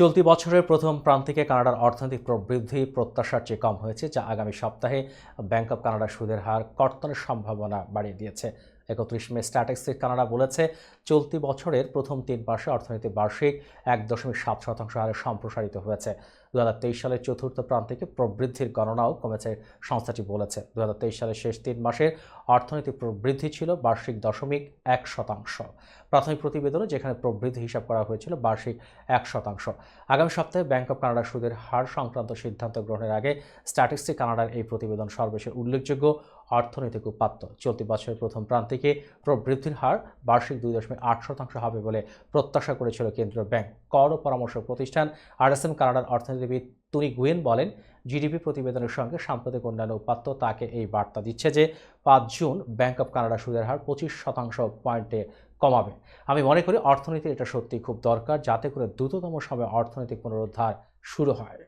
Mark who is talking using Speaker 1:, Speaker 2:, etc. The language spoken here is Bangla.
Speaker 1: চলতি বছরের প্রথম প্রান্তিকে কানাডার অর্থনৈতিক প্রবৃদ্ধি প্রত্যাশার চেয়ে কম হয়েছে, যা আগামী সপ্তাহে ব্যাংক অব কানাডার সুদের হার কর্তনের সম্ভাবনা বাড়িয়ে দিয়েছে। একত্রিশ মে স্ট্যাটিস্টিক কানাডা বলেছে, চলতি বছরের প্রথম তিন মাসে অর্থনীতি বার্ষিক এক দশমিক সাত শতাংশ হারে সম্প্রসারিত হয়েছে। দু হাজার তেইশ সালের চতুর্থ প্রান্তিকে প্রবৃদ্ধির গণনাও কমেছে, সংস্থাটি বলেছে। দু হাজার তেইশ সালের শেষ তিন মাসের অর্থনৈতিক প্রবৃদ্ধি ছিল বার্ষিক দশমিক এক শতাংশ। প্রাথমিক প্রতিবেদনে যেখানে প্রবৃদ্ধি হিসাব করা হয়েছিল বার্ষিক এক শতাংশ। আগামী সপ্তাহে ব্যাংক অব কানাডার সুদের হার সংক্রান্ত সিদ্ধান্ত গ্রহণের আগে স্ট্যাটিস্টিক কানাডার এই প্রতিবেদন সর্বশেষ উল্লেখযোগ্য। অর্থনৈতিক উপাত্ত চলতি বছরের প্রথম প্রান্তিকে প্রবৃদ্ধির হার বার্ষিক দুই দশমিক আট শতাংশ হবে বলে প্রত্যাশা করেছিল কেন্দ্রীয় ব্যাংক। কর পরামর্শ প্রতিষ্ঠান আরএসএম কানাডার অর্থনীতিবিদ তুনি গুয়েন বলেন, জিডিপি প্রতিবেদনের সঙ্গে সাম্প্রতিক অন্যান্য উপাত্ত তাকে এই বার্তা দিচ্ছে যে পাঁচ জুন ব্যাংক অব কানাডা সুদের হার পঁচিশ শতাংশ পয়েন্টে কমাবে। আমি মনে করি অর্থনীতির এটা সত্যি খুব দরকার যাতে করে দ্রুততম সময়ে অর্থনৈতিক পুনরুদ্ধার শুরু হয়।